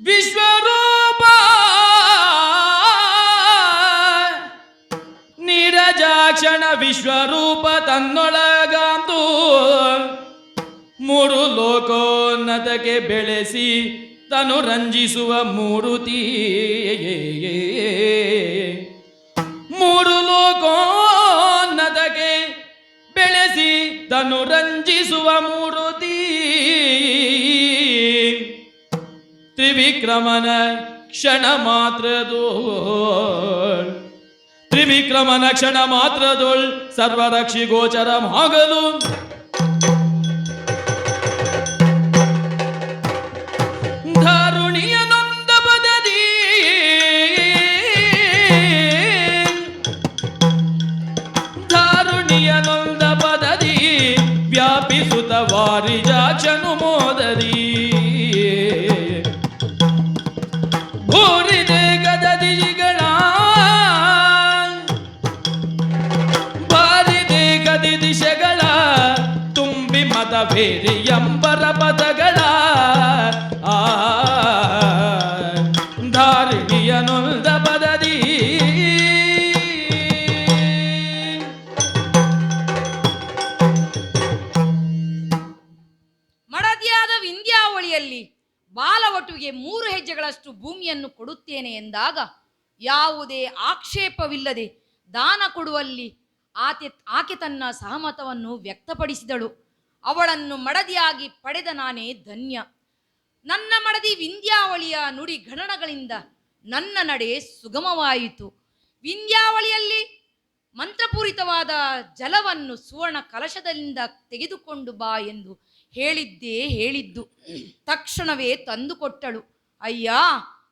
ವಿಶ್ವರೂಪ. ನೀರಜಾಕ್ಷಣ ವಿಶ್ವರೂಪ ತನ್ನೊಳಗಂತೂ ಮೂರು ಲೋಕೋನ್ನತಕ್ಕೆ ಬೆಳೆಸಿ ತನು ರಂಜಿಸುವ ಮೂರುತಿ ಮೂರು ಲೋಕೋನ್ನತಕ್ಕೆ ಬೆಳೆಸಿ ತನು ರಂಜಿಸುವ ಮೂರುತಿ ತ್ರಿವಿಕ್ರಮನ ಕ್ಷಣ ಮಾತ್ರದೋಳ್ ತ್ರಿವಿಕ್ರಮನ ಕ್ಷಣ ಮಾತ್ರದೋಳ್ ಸರ್ವರಕ್ಷಿ ಗೋಚರಮಾಗಲು ಧಾರುಣಿಯ ನೊಂದ ಪದದಿ. ಧಾರುಣಿಯ ನೊಂದ ಪದದಿ ವ್ಯಾಪಿಸುತ್ತ ವಾರಿಜಾಕ್ಷನು ಎಂಬರ ಪದಗಳ ಆ ಪದದಿ. ಮಡದಿಯಾದ ವಿಂಧ್ಯಾವಳಿಯಲ್ಲಿ ಬಾಲವಟುಗೆ ಮೂರು ಹೆಜ್ಜೆಗಳಷ್ಟು ಭೂಮಿಯನ್ನು ಕೊಡುತ್ತೇನೆ ಎಂದಾಗ ಯಾವುದೇ ಆಕ್ಷೇಪವಿಲ್ಲದೆ ದಾನ ಕೊಡುವಲ್ಲಿ ಆಕೆ ಆಕೆ ತನ್ನ ಸಹಮತವನ್ನು ವ್ಯಕ್ತಪಡಿಸಿದಳು. ಅವಳನ್ನು ಮಡದಿಯಾಗಿ ಪಡೆದ ನಾನೇ ಧನ್ಯ. ನನ್ನ ಮಡದಿ ವಿಂಧ್ಯಾವಳಿಯ ನುಡಿ ಗಣನಗಳಿಂದ ನನ್ನ ನಡೆ ಸುಗಮವಾಯಿತು. ವಿಂಧ್ಯಾವಳಿಯಲ್ಲಿ ಮಂತ್ರಪೂರಿತವಾದ ಜಲವನ್ನು ಸುವರ್ಣ ಕಲಶದಿಂದ ತೆಗೆದುಕೊಂಡು ಬಾ ಎಂದು ಹೇಳಿದ್ದೇ ಹೇಳಿದ್ದು. ತಕ್ಷಣವೇ ತಂದುಕೊಟ್ಟಳು ಅಯ್ಯ,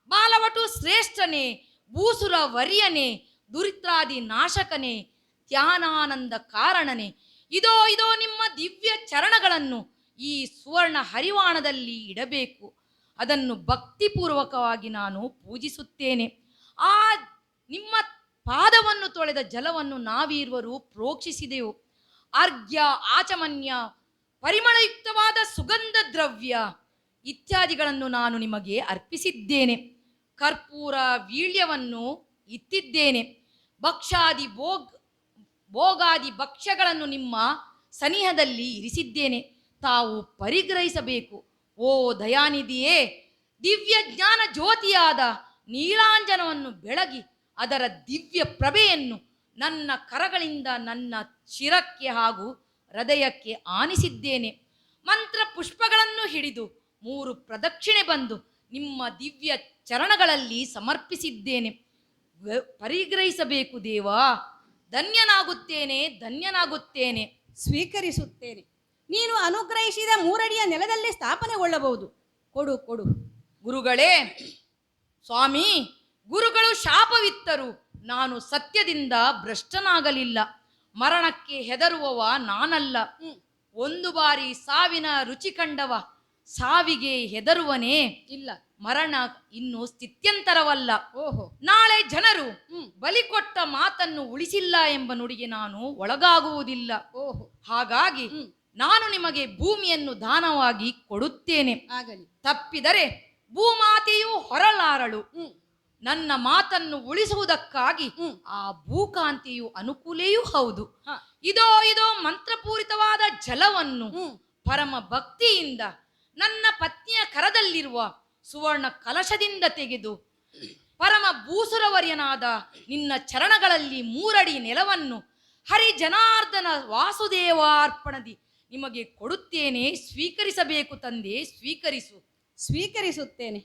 ಬಾಲವಟು ಶ್ರೇಷ್ಠನೇ ಭೂಸುರ ವರ್ಯನೇ, ದುರಿತ್ರಾದಿ ನಾಶಕನೇ ಧ್ಯಾನಾನಂದ ಕಾರಣನೇ ಇದೋ ಇದೋ ನಿಮ್ಮ ದಿವ್ಯ ಚರಣಗಳನ್ನು ಈ ಸುವರ್ಣ ಹರಿವಾಣದಲ್ಲಿ ಇಡಬೇಕು. ಅದನ್ನು ಭಕ್ತಿಪೂರ್ವಕವಾಗಿ ನಾನು ಪೂಜಿಸುತ್ತೇನೆ. ಆ ನಿಮ್ಮ ಪಾದವನ್ನು ತೊಳೆದ ಜಲವನ್ನು ನಾವೀರ್ವರು ಪ್ರೋಕ್ಷಿಸಿದೆವು. ಅರ್ಘ್ಯ ಆಚಮನ್ಯ, ಪರಿಮಳಯುಕ್ತವಾದ ಸುಗಂಧ ದ್ರವ್ಯ ಇತ್ಯಾದಿಗಳನ್ನು ನಾನು ನಿಮಗೆ ಅರ್ಪಿಸಿದ್ದೇನೆ. ಕರ್ಪೂರ, ವೀಳ್ಯವನ್ನು ಇತ್ತಿದ್ದೇನೆ ಭಕ್ಷಾದಿ ಭೋಗ್ ಭೋಗಾದಿ ಭಕ್ಷ್ಯಗಳನ್ನು ನಿಮ್ಮ ಸನಿಹದಲ್ಲಿ ಇರಿಸಿದ್ದೇನೆ. ತಾವು ಪರಿಗ್ರಹಿಸಬೇಕು. ಓ ದಯಾನಿಧಿಯೇ, ದಿವ್ಯ ಜ್ಞಾನ ಜ್ಯೋತಿಯಾದ ನೀಲಾಂಜನವನ್ನು ಬೆಳಗಿ ಅದರ ದಿವ್ಯ ಪ್ರಭೆಯನ್ನು ನನ್ನ ಕರಗಳಿಂದ ನನ್ನ ಶಿರಕ್ಕೆ ಹಾಗೂ ಹೃದಯಕ್ಕೆ ಆನಿಸಿದ್ದೇನೆ. ಮಂತ್ರ ಪುಷ್ಪಗಳನ್ನು ಹಿಡಿದು ಮೂರು ಪ್ರದಕ್ಷಿಣೆ ಬಂದು ನಿಮ್ಮ ದಿವ್ಯ ಚರಣಗಳಲ್ಲಿ ಸಮರ್ಪಿಸಿದ್ದೇನೆ. ಪರಿಗ್ರಹಿಸಬೇಕು ದೇವಾ. ಧನ್ಯನಾಗುತ್ತೇನೆ ಧನ್ಯನಾಗುತ್ತೇನೆ, ಸ್ವೀಕರಿಸುತ್ತೇನೆ. ನೀನು ಅನುಗ್ರಹಿಸಿದ ಮೂರಡಿಯ ನೆಲದಲ್ಲೇ ಸ್ಥಾಪನೆಗೊಳ್ಳಬಹುದು. ಕೊಡು ಕೊಡು. ಗುರುಗಳೇ, ಸ್ವಾಮಿ, ಗುರುಗಳು ಶಾಪವಿತ್ತರು. ನಾನು ಸತ್ಯದಿಂದ ಭ್ರಷ್ಟನಾಗಲಿಲ್ಲ. ಮರಣಕ್ಕೆ ಹೆದರುವವ ನಾನಲ್ಲ. ಒಂದು ಬಾರಿ ಸಾವಿನ ರುಚಿ ಕಂಡವ. ಸಾವಿಗೆ ಹೆದರುವನೇ ಇಲ್ಲ. ಮರಣ ಇನ್ನು ಸ್ಥಿತ್ಯಂತರವಲ್ಲ. ಓಹೋ. ನಾಳೆ ಜನರು. ಬಲಿ ಕೊಟ್ಟ ಮಾತನ್ನು ಉಳಿಸಿಲ್ಲ ಎಂಬ ನುಡಿಗೆ ನಾನು ಒಳಗಾಗುವುದಿಲ್ಲ. ಓಹೋ. ಹಾಗಾಗಿ. ನಾನು ನಿಮಗೆ ಭೂಮಿಯನ್ನು ದಾನವಾಗಿ ಕೊಡುತ್ತೇನೆ. ಆಗಲಿ. ತಪ್ಪಿದರೆ ಭೂಮಾತೆಯು ಹೊರಲಾರಳು. ನನ್ನ ಮಾತನ್ನು ಉಳಿಸುವುದಕ್ಕಾಗಿ. ಆ ಭೂಕಾಂತಿಯು ಅನುಕೂಲೆಯೂ ಹೌದು. ಇದೋ ಇದೋ ಮಂತ್ರಪೂರಿತವಾದ ಜಲವನ್ನು ಪರಮ ಭಕ್ತಿಯಿಂದ ನನ್ನ ಪತ್ನಿಯ ಕರದಲ್ಲಿರುವ ಸುವರ್ಣ ಕಲಶದಿಂದ ತೆಗೆದು ಪರಮ ಭೂಸುರವರ್ಯನಾದ ನಿನ್ನ ಚರಣಗಳಲ್ಲಿ ಮೂರಡಿ ನೆಲವನ್ನು ಹರಿ ಜನಾರ್ದನ ವಾಸುದೇವಾರ್ಪಣದಿ ನಿಮಗೆ ಕೊಡುತ್ತೇನೆ, ಸ್ವೀಕರಿಸಬೇಕು ತಂದೆ, ಸ್ವೀಕರಿಸು. ಸ್ವೀಕರಿಸುತ್ತೇನೆ.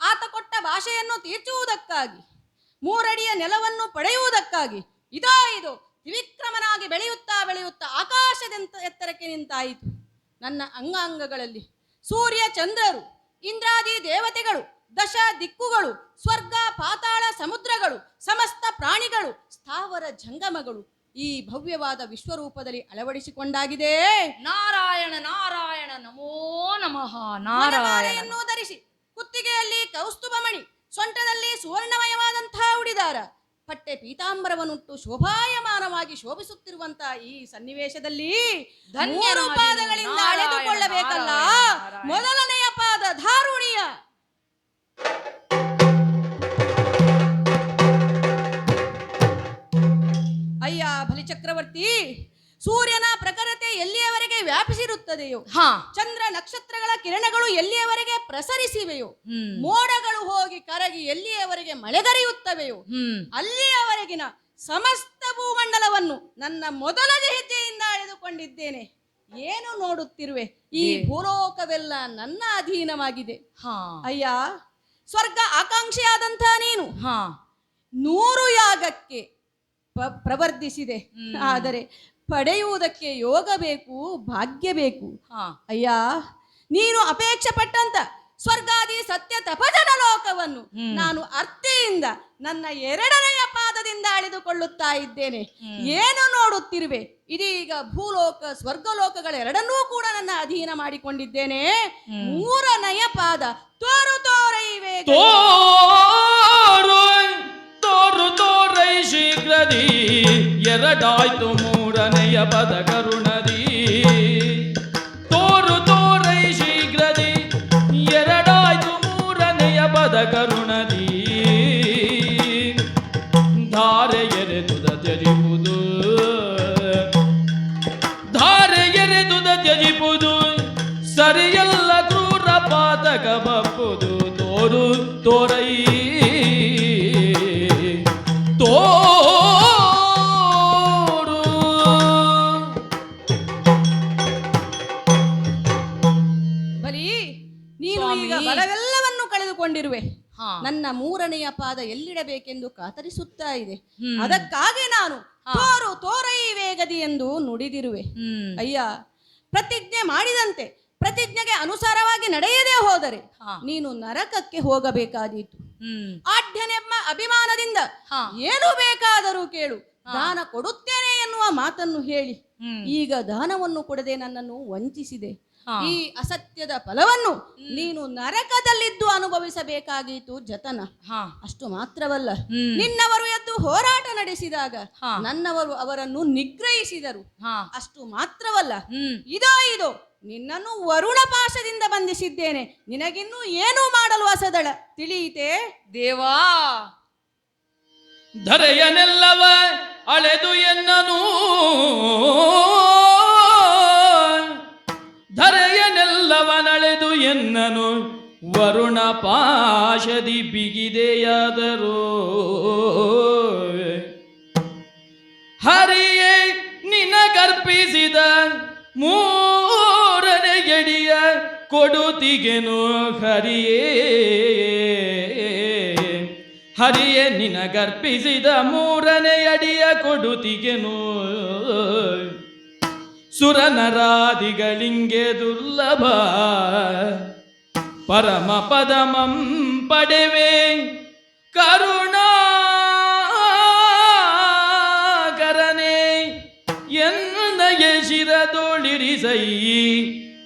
ಆತ ಕೊಟ್ಟ ಭಾಷೆಯನ್ನು ತೀರ್ಚುವುದಕ್ಕಾಗಿ, ಮೂರಡಿಯ ನೆಲವನ್ನು ಪಡೆಯುವುದಕ್ಕಾಗಿ ಇದಾ ಇದು ತ್ರಿವಿಕ್ರಮನಾಗಿ ಬೆಳೆಯುತ್ತಾ ಬೆಳೆಯುತ್ತಾ ಆಕಾಶದಂತ ಎತ್ತರಕ್ಕೆ ನಿಂತಾಯಿತು. ನನ್ನ ಅಂಗಾಂಗಗಳಲ್ಲಿ. ಸೂರ್ಯ ಚಂದ್ರರು ಇಂದ್ರಾದಿ ದೇವತೆಗಳು ದಶ ದಿಕ್ಕುಗಳು ಸ್ವರ್ಗ ಪಾತಾಳ ಸಮುದ್ರಗಳು ಸಮಸ್ತ ಪ್ರಾಣಿಗಳು ಸ್ಥಾವರ ಜಂಗಮಗಳು ಈ ಭವ್ಯವಾದ ವಿಶ್ವರೂಪದಲ್ಲಿ ಅಳವಡಿಸಿಕೊಂಡಾಗಿದೆ. ನಾರಾಯಣ ನಾರಾಯಣ ನಮೋ ನಮಃ. ನಾರಾಯಣ. ಮಲಮಾಲೆಯನ್ನು ಧರಿಸಿ ಕುತ್ತಿಗೆಯಲ್ಲಿ ಕೌಸ್ತುಭಮಣಿ ಸೊಂಟದಲ್ಲಿ ಸುವರ್ಣಮಯವಾದಂತಹ ಉಡಿದಾರ. ಪಟ್ಟೆ ಪೀತಾಂಬರವನ್ನುಟ್ಟು ಶೋಭಾಯಮಾನವಾಗಿ ಶೋಭಿಸುತ್ತಿರುವಂತಹ ಈ ಸನ್ನಿವೇಶದಲ್ಲಿ ಧನ್ಯ ಪಾದಗಳಿಂದ ಅಳೆದುಕೊಳ್ಳಬೇಕಲ್ಲ. ಮೊದಲನೆಯ ಪಾದ ಧಾರುಣಿಯ. ಅಯ್ಯ ಬಲಿಚಕ್ರವರ್ತಿ. ಸೂರ್ಯನ ಪ್ರಖರತೆ ಎಲ್ಲಿಯವರೆಗೆ ವ್ಯಾಪಿಸಿರುತ್ತದೆಯೋ ಹಾ. ಚಂದ್ರ ನಕ್ಷತ್ರಗಳ ಕಿರಣಗಳು ಎಲ್ಲಿಯವರೆಗೆ ಪ್ರಸರಿಸಿವೆಯೋ ಮೋಡಗಳು ಹೋಗಿ ಕರಗಿ ಎಲ್ಲಿಯವರೆಗೆ ಮಳೆಗರೆಯುತ್ತವೆಯೋ ಅಲ್ಲಿಯವರೆಗಿನ ಸಮಸ್ತ ಭೂಮಂಡಲವನ್ನು ನನ್ನ ಮೊದಲ ಹೆಜ್ಜೆಯಿಂದ ಅಳೆದುಕೊಂಡಿದ್ದೇನೆ. ಏನು ನೋಡುತ್ತಿರುವೆ? ಈ. ಭೂಲೋಕವೆಲ್ಲ ನನ್ನ ಅಧೀನವಾಗಿದೆ. ಹಾ. ಅಯ್ಯ ಸ್ವರ್ಗ ಆಕಾಂಕ್ಷೆಯಾದಂತಹ ನೀನು. ಹಾ. ನೂರು ಯಾಗಕ್ಕೆ ಪ್ರವರ್ಧಿಸಿದೆ. ಆದರೆ ಪಡೆಯುವುದಕ್ಕೆ ಯೋಗ ಬೇಕು ಭಾಗ್ಯ ಬೇಕು. ಅಯ್ಯ ನೀನು ಅಪೇಕ್ಷೆ ಪಟ್ಟಂತ ಸ್ವರ್ಗಾದಿ ಸತ್ಯ ತಪಜನ ಲೋಕವನ್ನು ನಾನು ಅರ್ಥೆಯಿಂದ ನನ್ನ ಎರಡನೆಯ ಪಾದದಿಂದ ಅಳೆದುಕೊಳ್ಳುತ್ತಾ ಇದ್ದೇನೆ. ಏನು ನೋಡುತ್ತಿರುವೆ? ಇದೀಗ ಭೂಲೋಕ ಸ್ವರ್ಗಲೋಕಗಳ ಎರಡನ್ನೂ ಕೂಡ ನನ್ನ ಅಧೀನ ಮಾಡಿಕೊಂಡಿದ್ದೇನೆ. ಮೂರನೆಯ ಪಾದ ತೋರು ತೋರೈವೆ ತೋರು ತೋರು ತೋರೈ ಶೀಘ್ರದಿ ಎರಡಾಯ್ತು ಮೂರನೆಯ ಪದ ಕರುಣದಿ. ತೋರು ತೋರೈ ಶೀಘ್ರದಿ. ಎರಡಾಯ್ತು ಮೂರನೆಯ ಪದ ಕರುಣದಿ. ಧಾರೆ ಎರೆದುದ ತ್ಯಜಿಪುದು. ಧಾರೆ ಎರೆದುದ ತ್ಯಜಿಪುದು. ಸರಿಯಲ್ಲ ಕ್ರೂರ ಪಾತಕ ಬಪ್ಪುದು. ತೋರೈ ತೋರು ನನ್ನ ಮೂರನೆಯ ಪಾದ ಎಲ್ಲಿಡಬೇಕೆಂದು ಕಾತರಿಸುತ್ತಾ ಇದೆ. ಅದಕ್ಕಾಗಿ ನಾನು. ತೋರು ತೋರೈ ವೇಗದಿ ಎಂದು ನುಡಿದಿರುವೆ. ಅಯ್ಯ ಪ್ರತಿಜ್ಞೆ ಮಾಡಿದಂತೆ ಪ್ರತಿಜ್ಞೆಗೆ ಅನುಸಾರವಾಗಿ ನಡೆಯದೇ ಹೋದರೆ ನೀನು ನರಕಕ್ಕೆ ಹೋಗಬೇಕಾದೀತು. ಆಢ್ಯನೆಂಬ ಅಭಿಮಾನದಿಂದ ಏನು ಬೇಕಾದರೂ ಕೇಳು. ದಾನ ಕೊಡುತ್ತೇನೆ ಎನ್ನುವ ಮಾತನ್ನು ಹೇಳಿ. ಈಗ ದಾನವನ್ನು ಕೊಡದೆ ನನ್ನನ್ನು ವಂಚಿಸಿದೆ. ಈ ಅಸತ್ಯದ ಫಲವನ್ನು ನೀನು ನರಕದಲ್ಲಿದ್ದು ಅನುಭವಿಸಬೇಕಾಗಿತ್ತು ಜತನ. ಹಾ. ಅಷ್ಟು ಮಾತ್ರವಲ್ಲ. ನಿನ್ನವರು ಎದ್ದು ಹೋರಾಟ ನಡೆಸಿದಾಗ ನನ್ನವರು ಅವರನ್ನು ನಿಗ್ರಹಿಸಿದರು. ಹಾ. ಅಷ್ಟು ಮಾತ್ರವಲ್ಲ. ಇದೋ ಇದು ನಿನ್ನನ್ನು ವರುಣ ಪಾಶದಿಂದ ಬಂಧಿಸಿದ್ದೇನೆ. ನಿನಗಿನ್ನೂ ಏನು ಮಾಡಲು ಅಸದಳ. ತಿಳಿಯಿತೆ? ದೇವಾ. ಧರೆಯನೆಲ್ಲವ ಅಳೆದು ಎನ್ನನು. ಎನ್ನನು ವರುಣ ಪಾಶದಿ ಬಿಗಿದೆಯಾದರೂ. ಹರಿಯೇ, ನಿನಗರ್ಪಿಸಿದ ಮೂರನೇ ಎಡಿಯ ಕೊಡುತ್ತಿಗೆನು ಹರಿಯೇ. ಹರಿಯೇ, ನಿನಗರ್ಪಿಸಿದ ಮೂರನೇ ಅಡಿಯ ಕೊಡುತ್ತಿಗೆನು சுரநராதிகளிங்கே துர்லப பரமபதமம் படைவே கருணாகரனே. என்னைய சிரதொளிரிசை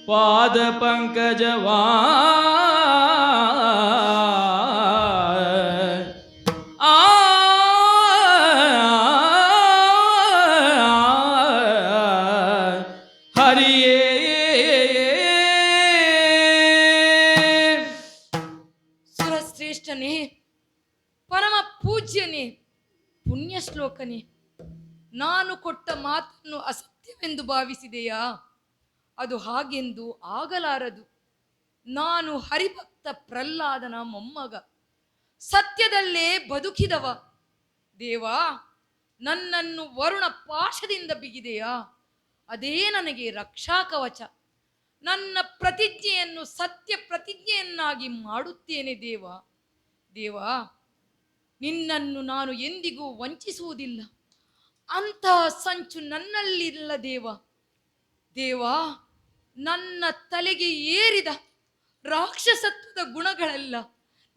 பாத பங்கஜவா ಮಾತನ್ನು ಅಸತ್ಯವೆಂದು ಭಾವಿಸಿದೆಯಾ? ಅದು ಹಾಗೆಂದು ಆಗಲಾರದು. ನಾನು ಹರಿಭಕ್ತ ಪ್ರಹ್ಲಾದನ ಮೊಮ್ಮಗ. ಸತ್ಯದಲ್ಲೇ ಬದುಕಿದವ. ದೇವಾ, ನನ್ನನ್ನು ವರುಣ ಪಾಶದಿಂದ ಬಿಗಿದೆಯಾ? ಅದೇ ನನಗೆ ರಕ್ಷಾ ಕವಚ ನನ್ನ ಪ್ರತಿಜ್ಞೆಯನ್ನು ಸತ್ಯ ಪ್ರತಿಜ್ಞೆಯನ್ನಾಗಿ ಮಾಡುತ್ತೇನೆ ದೇವ. ದೇವ, ನಿನ್ನನ್ನು ನಾನು ಎಂದಿಗೂ ವಂಚಿಸುವುದಿಲ್ಲ. ಅಂತಹ ಸಂಚು ನನ್ನಲ್ಲಿಲ್ಲ ದೇವ. ದೇವ, ನನ್ನ ತಲೆಗೆ ಏರಿದ ರಾಕ್ಷಸತ್ವದ ಗುಣಗಳೆಲ್ಲ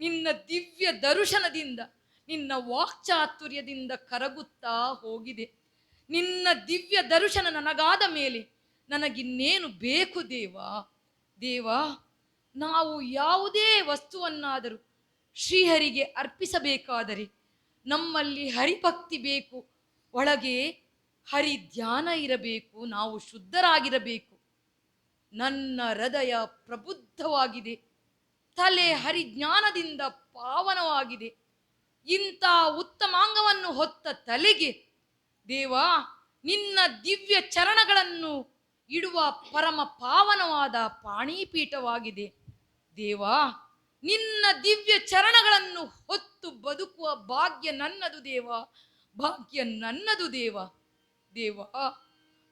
ನಿನ್ನ ದಿವ್ಯ ದರ್ಶನದಿಂದ, ನಿನ್ನ ವಾಕ್ಚಾತುರ್ಯದಿಂದ ಕರಗುತ್ತಾ ಹೋಗಿದೆ. ನಿನ್ನ ದಿವ್ಯ ದರ್ಶನ ನನಗಾದ ಮೇಲೆ ನನಗಿನ್ನೇನು ಬೇಕು ದೇವ? ದೇವ, ನಾವು ಯಾವುದೇ ವಸ್ತುವನ್ನಾದರೂ ಶ್ರೀಹರಿಗೆ ಅರ್ಪಿಸಬೇಕಾದರೆ ನಮ್ಮಲ್ಲಿ ಹರಿಭಕ್ತಿ ಬೇಕು ಒಳಗೆ ಹರಿ ಧ್ಯಾನ ಇರಬೇಕು, ನಾವು ಶುದ್ಧರಾಗಿರಬೇಕು. ನನ್ನ ಹೃದಯ ಪ್ರಬುದ್ಧವಾಗಿದೆ. ತಲೆ ಹರಿಜ್ಞಾನದಿಂದ ಪಾವನವಾಗಿದೆ. ಇಂಥ ಉತ್ತಮಾಂಗವನ್ನು ಹೊತ್ತ ತಲೆಗೆ, ದೇವ, ನಿನ್ನ ದಿವ್ಯ ಚರಣಗಳನ್ನು ಇಡುವ ಪರಮ ಪಾವನವಾದ ಪಾಣಿಪೀಠವಾಗಿದೆ. ದೇವ, ನಿನ್ನ ದಿವ್ಯ ಚರಣಗಳನ್ನು ಹೊತ್ತು ಬದುಕುವ ಭಾಗ್ಯ ನನ್ನದು ದೇವ. ಭಾಗ್ಯ ನನ್ನದು ದೇವ. ದೇವ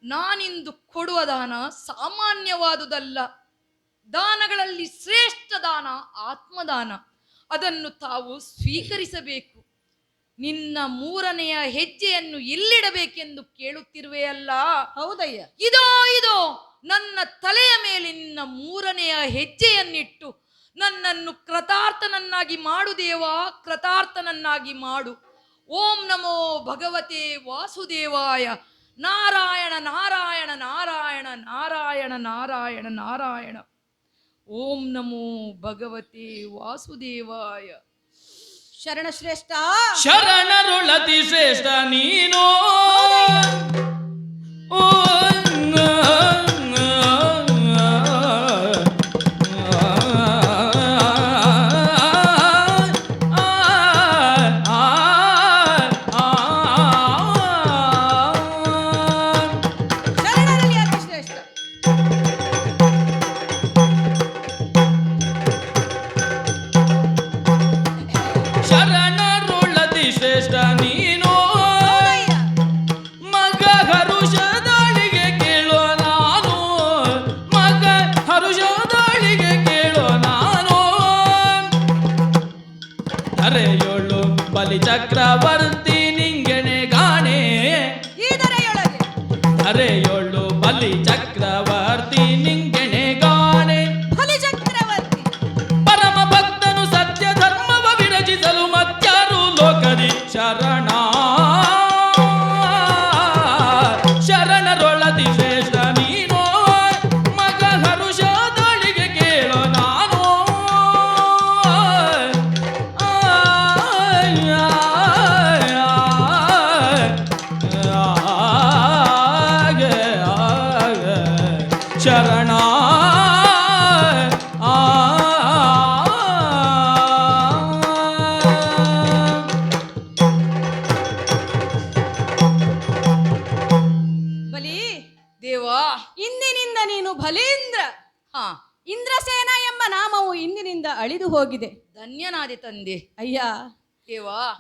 ನಾನಿಂದು ಕೊಡುವ ದಾನ ಸಾಮಾನ್ಯವಾದುದಲ್ಲ. ದಾನಗಳಲ್ಲಿ ಶ್ರೇಷ್ಠ ದಾನ ಆತ್ಮದಾನ. ಅದನ್ನು ತಾವು ಸ್ವೀಕರಿಸಬೇಕು. ನಿನ್ನ ಮೂರನೆಯ ಹೆಜ್ಜೆಯನ್ನು ಎಲ್ಲಿಡಬೇಕೆಂದು ಕೇಳುತ್ತಿರುವೆಯಲ್ಲ? ಹೌದಯ್ಯ. ಇದೋ ಇದೋ ನನ್ನ ತಲೆಯ ಮೇಲೆ ನಿನ್ನ ಮೂರನೆಯ ಹೆಜ್ಜೆಯನ್ನಿಟ್ಟು ನನ್ನನ್ನು ಕೃತಾರ್ಥನನ್ನಾಗಿ ಮಾಡು ದೇವಾ ಕೃತಾರ್ಥನನ್ನಾಗಿ ಮಾಡು. ಓಂ ನಮೋ ಭಗವತೆ ವಾಸುದೇವಾಯ. ನಾರಾಯಣ ನಾರಾಯಣ ನಾರಾಯಣ ನಾರಾಯಣ ನಾರಾಯಣ ನಾರಾಯಣ. ಓಂ ನಮೋ ಭಗವತೆ ವಾಸುದೇವಾಯ. ಶರಣ ಶ್ರೇಷ್ಠ ಶರಣರುಳತಿ ಶ್ರೇಷ್ಠ ನೀನೋ. ಓ, ಧರೆಯೊಳು ಬಲಿ ಚಕ್ರವರ್ತಿ ನಿಂಗೆಣೆ ಗಾಣೆ. ಧರೆಯೊಳಗೆ. ಧರೆಯೊಳು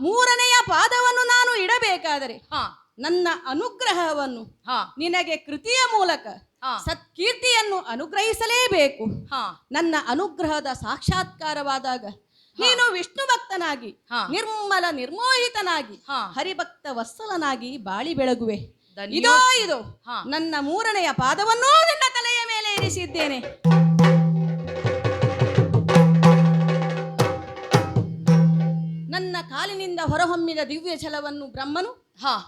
ಮೂರನೆಯ ಪಾದವನ್ನು ನಾನು ಇಡಬೇಕಾದರೆ ಹಾ. ನನ್ನ ಅನುಗ್ರಹವನ್ನು ಹಾ. ನಿನಗೆ ಕೃತಿಯ ಮೂಲಕ ಹಾ. ಸತ್ಕೀರ್ತಿಯನ್ನು ಅನುಗ್ರಹಿಸಲೇಬೇಕು. ಹಾ. ನನ್ನ ಅನುಗ್ರಹದ ಸಾಕ್ಷಾತ್ಕಾರವಾದಾಗ ನೀನು ವಿಷ್ಣು ಭಕ್ತನಾಗಿ ಹಾ. ನಿರ್ಮಲ ನಿರ್ಮೋಹಿತನಾಗಿ ಹಾ. ಹರಿಭಕ್ತ ವತ್ಸಲನಾಗಿ ಬಾಳಿ ಬೆಳಗುವೆ. ಇದೋ ಇದು ಹಾ. ನನ್ನ ಮೂರನೆಯ ಪಾದವನ್ನೂ ನಿನ್ನ ತಲೆಯ ಮೇಲೆ ಇರಿಸಿದ್ದೇನೆ. ನನ್ನ ಕಾಲಿನಿಂದ ಹೊರಹೊಮ್ಮಿದ ದಿವ್ಯ ಛಲವನ್ನು ಬ್ರಹ್ಮನು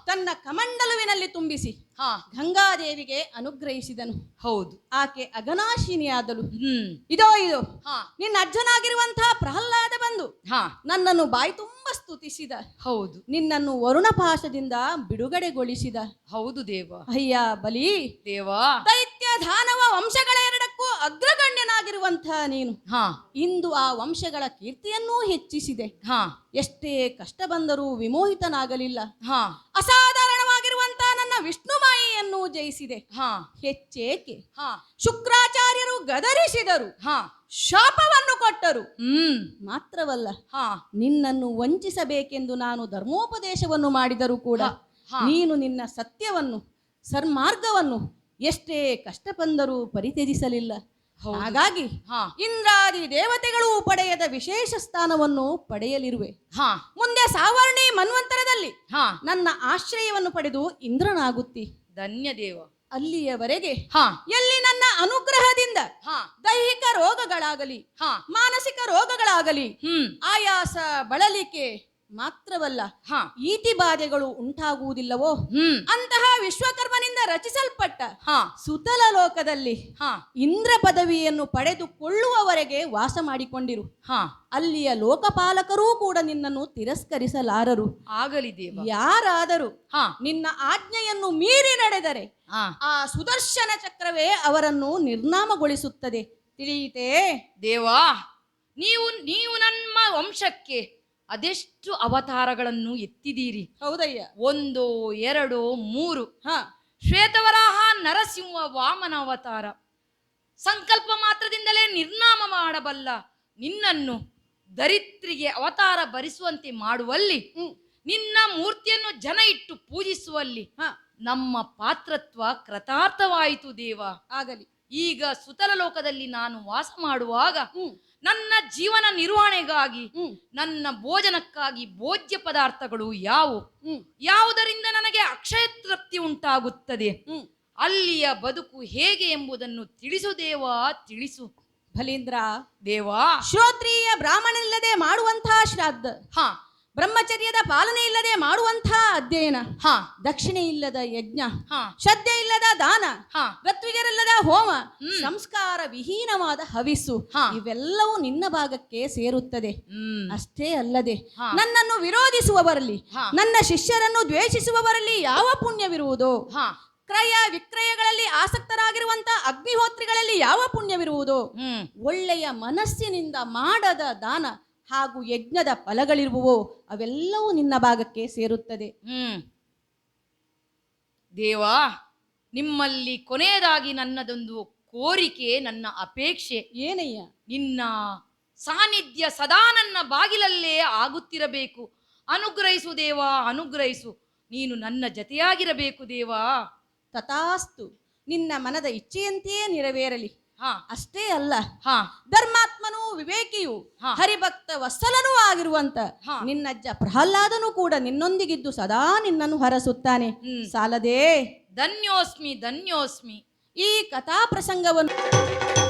ತನ್ನ ಕಮಂಡಲುವಿನಲ್ಲಿ ತುಂಬಿಸಿ ಹಾ. ಗಂಗಾದೇವಿಗೆ ಅನುಗ್ರಹಿಸಿದನು. ಹೌದು. ಆಕೆ ಅಗನಾಶಿನಿಯಾದಳು ಹ್ಮ್. ಇದೋ ಇದು. ಹಾ. ನಿನ್ನ ಅಜ್ಜನಾಗಿರುವಂತಹ ಪ್ರಹ್ಲಾದ ಬಂದು ಹಾ. ನನ್ನನ್ನು ಬಾಯಿ ತುಂಬಾ ಸ್ತುತಿಸಿದ. ಹೌದು. ನಿನ್ನನ್ನು ವರುಣ ಪಾಶದಿಂದ ಬಿಡುಗಡೆಗೊಳಿಸಿದ. ಹೌದು ದೇವ. ಅಯ್ಯ ಬಲಿ. ದೇವ. ದೈತ್ಯ ದಾನವ ವಂಶಗಳೆರಡಕ್ಕೂ ಅಗ್ರಗಣ್ಯನಾಗಿರುವಂತಹ ನೀನು. ಹಾ. ಇಂದು ಆ ವಂಶಗಳ ಕೀರ್ತಿಯನ್ನೂ ಹೆಚ್ಚಿಸಿದೆ. ಹಾ. ಎಷ್ಟೇ ಕಷ್ಟ ಬಂದರೂ ವಿಮೋಹಿತನಾಗಲಿಲ್ಲ. ಹಾ. ಅಸಾಧಾರಣವಾಗಿರುವಂತಹ ನನ್ನ ವಿಷ್ಣು ಮಾಯೆಯನ್ನು ಜಯಿಸಿದೆ. ಹಾ. ಹೆಚ್ಚೇಕೆ? ಹಾ. ಶುಕ್ರಾಚಾರ್ಯರು ಗದರಿಸಿದರು. ಹಾ. ಶಾಪವನ್ನು ಕೊಟ್ಟರು. ಹ್ಮ್. ಮಾತ್ರವಲ್ಲ ಹಾ. ನಿನ್ನನ್ನು ವಂಚಿಸಬೇಕೆಂದು ನಾನು ಧರ್ಮೋಪದೇಶವನ್ನು ಮಾಡಿದರೂ ಕೂಡ ನೀನು ನಿನ್ನ ಸತ್ಯವನ್ನು ಸರ್ಮಾರ್ಗವನ್ನು ಎಷ್ಟೇ ಕಷ್ಟ ಬಂದರೂ ಪರಿತ್ಯಜಿಸಲಿಲ್ಲ. ಹಾಗಾಗಿ ಹಾ. ಇಂದ್ರಾದಿ ದೇವತೆಗಳು ಪಡೆಯದ ವಿಶೇಷ ಸ್ಥಾನವನ್ನು ಪಡೆಯಲಿರುವೆ. ಹಾ. ಮುಂದೆ ಸಾವರ್ಣಿ ಮನ್ವಂತರದಲ್ಲಿ ಹಾ. ನನ್ನ ಆಶ್ರಯವನ್ನು ಪಡೆದು ಇಂದ್ರನಾಗುತ್ತಿ. ಧನ್ಯ ದೇವ ಅಲ್ಲಿಯವರೆಗೆ ಹಾ. ಎಲ್ಲಿ ನನ್ನ ಅನುಗ್ರಹದಿಂದ ಹಾ. ದೈಹಿಕ ರೋಗಗಳಾಗಲಿ ಹಾ. ಮಾನಸಿಕ ರೋಗಗಳಾಗಲಿ ಹ್ಮ್. ಆಯಾಸ ಬಳಲಿಕೆ ಮಾತ್ರವಲ್ಲ ಈಟಿ ಈತಿ ಬಾಧೆಗಳು ಉಂಟಾಗುವುದಿಲ್ಲವೋ? ಹ್ಮ್. ಅಂತಹ ವಿಶ್ವಕರ್ಮನಿಂದ ರಚಿಸಲ್ಪಟ್ಟ ಹಾ. ಸುತಲ ಲೋಕದಲ್ಲಿ ಹಾ. ಇಂದ್ರ ಪದವಿಯನ್ನು ಪಡೆದುಕೊಳ್ಳುವವರೆಗೆ ವಾಸ ಮಾಡಿಕೊಂಡಿರು. ಹಾ. ಅಲ್ಲಿಯ ಲೋಕಪಾಲಕರೂ ಕೂಡ ನಿನ್ನನ್ನು ತಿರಸ್ಕರಿಸಲಾರರು. ಆಗಲಿದೆ ಯಾರಾದರೂ ಹಾ. ನಿನ್ನ ಆಜ್ಞೆಯನ್ನು ಮೀರಿ ನಡೆದರೆ ಹಾ. ಆ ಸುದರ್ಶನ ಚಕ್ರವೇ ಅವರನ್ನು ನಿರ್ನಾಮಗೊಳಿಸುತ್ತದೆ. ತಿಳಿಯಿತೇ? ದೇವಾ ನೀವು ನೀವು ನಮ್ಮ ವಂಶಕ್ಕೆ ಅದೆಷ್ಟು ಅವತಾರಗಳನ್ನು ಎತ್ತಿದ್ದೀರಿ? ಹೌದಯ್ಯ. ಒಂದು ಎರಡು ಮೂರು. ಹ. ಶ್ವೇತವರಾಹ ನರಸಿಂಹ ವಾಮನ ಅವತಾರ. ಸಂಕಲ್ಪ ಮಾತ್ರದಿಂದಲೇ ನಿರ್ನಾಮ ಮಾಡಬಲ್ಲ ನಿನ್ನನ್ನು ದರಿತ್ರಿಗೆ ಅವತಾರ ಭರಿಸುವಂತೆ ಮಾಡುವಲ್ಲಿ ನಿನ್ನ ಮೂರ್ತಿಯನ್ನು ಜನ ಇಟ್ಟು ಪೂಜಿಸುವಲ್ಲಿ ಹ. ನಮ್ಮ ಪಾತ್ರತ್ವ ಕೃತಾರ್ಥವಾಯಿತು ದೇವ. ಆಗಲಿ. ಈಗ ಸುತಲ ಲೋಕದಲ್ಲಿ ನಾನು ವಾಸ ಮಾಡುವಾಗ ನನ್ನ ಜೀವನ ನಿರ್ವಹಣೆಗಾಗಿ ನನ್ನ ಭೋಜನಕ್ಕಾಗಿ ಭೋಜ್ಯ ಪದಾರ್ಥಗಳು ಯಾವುವು? ಹ್ಮ್. ಯಾವುದರಿಂದ ನನಗೆ ಅಕ್ಷಯ ತೃಪ್ತಿ ಉಂಟಾಗುತ್ತದೆ? ಅಲ್ಲಿಯ ಬದುಕು ಹೇಗೆ ಎಂಬುದನ್ನು ತಿಳಿಸು ದೇವಾ ತಿಳಿಸು. ಬಲೀಂದ್ರ ದೇವಾ. ಶ್ರೋತ್ರಿಯ ಬ್ರಾಹ್ಮಣನಿಲ್ಲದೆ ಮಾಡುವಂತಹ ಶ್ರಾದ್ದ. ಹಾ. ಬ್ರಹ್ಮಚರ್ಯದ ಪಾಲನೆ ಇಲ್ಲದೆ ಮಾಡುವಂತಹ ಅಧ್ಯಯನ. ಹಾ. ದಕ್ಷಿಣೆ ಇಲ್ಲದ ಯಜ್ಞ. ಹಾ. ಶ್ರದ್ಧೆ ಇಲ್ಲದ ದಾನ. ಹಾ. ಋತ್ವಿಗರಿಲ್ಲದ ಹೋಮ. ಸಂಸ್ಕಾರ ವಿಹೀನವಾದ ಹವಿಸು. ಇವೆಲ್ಲವೂ ನಿನ್ನ ಭಾಗಕ್ಕೆ ಸೇರುತ್ತದೆ. ಅಷ್ಟೇ ಅಲ್ಲದೆ ನನ್ನನ್ನು ವಿರೋಧಿಸುವವರಲ್ಲಿ. ನನ್ನ ಶಿಷ್ಯರನ್ನು ದ್ವೇಷಿಸುವವರಲ್ಲಿ ಯಾವ ಪುಣ್ಯವಿರುವುದು. ಹಾ. ಕ್ರಯ ವಿಕ್ರಯಗಳಲ್ಲಿ ಆಸಕ್ತರಾಗಿರುವಂತ ಅಗ್ನಿಹೋತ್ರಿಗಳಲ್ಲಿ ಯಾವ ಪುಣ್ಯವಿರುವುದು. ಒಳ್ಳೆಯ ಮನಸ್ಸಿನಿಂದ ಮಾಡದ ದಾನ. ಹಾಗೂ ಯಜ್ಞದ ಫಲಗಳಿರುವವೋ ಅವೆಲ್ಲವೂ ನಿನ್ನ ಭಾಗಕ್ಕೆ ಸೇರುತ್ತದೆ. ಹ್ಮ್. ದೇವಾ ನಿಮ್ಮಲ್ಲಿ ಕೊನೆಯದಾಗಿ ನನ್ನದೊಂದು ಕೋರಿಕೆ ನನ್ನ ಅಪೇಕ್ಷೆ. ಏನಯ್ಯ? ನಿನ್ನ ಸಾನ್ನಿಧ್ಯ ಸದಾ ನನ್ನ ಬಾಗಿಲಲ್ಲೇ ಆಗುತ್ತಿರಬೇಕು. ಅನುಗ್ರಹಿಸು ದೇವಾ ಅನುಗ್ರಹಿಸು. ನೀನು ನನ್ನ ಜತೆಯಾಗಿರಬೇಕು ದೇವಾ. ತಥಾಸ್ತು. ನಿನ್ನ ಮನದ ಇಚ್ಛೆಯಂತೆಯೇ ನೆರವೇರಲಿ. ಅಷ್ಟೇ ಅಲ್ಲ ಧರ್ಮಾತ್ಮನು ಧರ್ಮಾತ್ಮನೂ ವಿವೇಕಿಯು. ಹರಿಭಕ್ತ ವತ್ಸಲನೂ ಆಗಿರುವಂತ ಹಾ. ನಿನ್ನಜ್ಜ ಪ್ರಹ್ಲಾದನೂ ಕೂಡ ನಿನ್ನೊಂದಿಗಿದ್ದು ಸದಾ ನಿನ್ನನ್ನು ಹರಸುತ್ತಾನೆ. ಸಾಲದೇ ಧನ್ಯೋಸ್ಮಿ ಧನ್ಯೋಸ್ಮಿ ಈ ಕಥಾ ಪ್ರಸಂಗವನ್ನು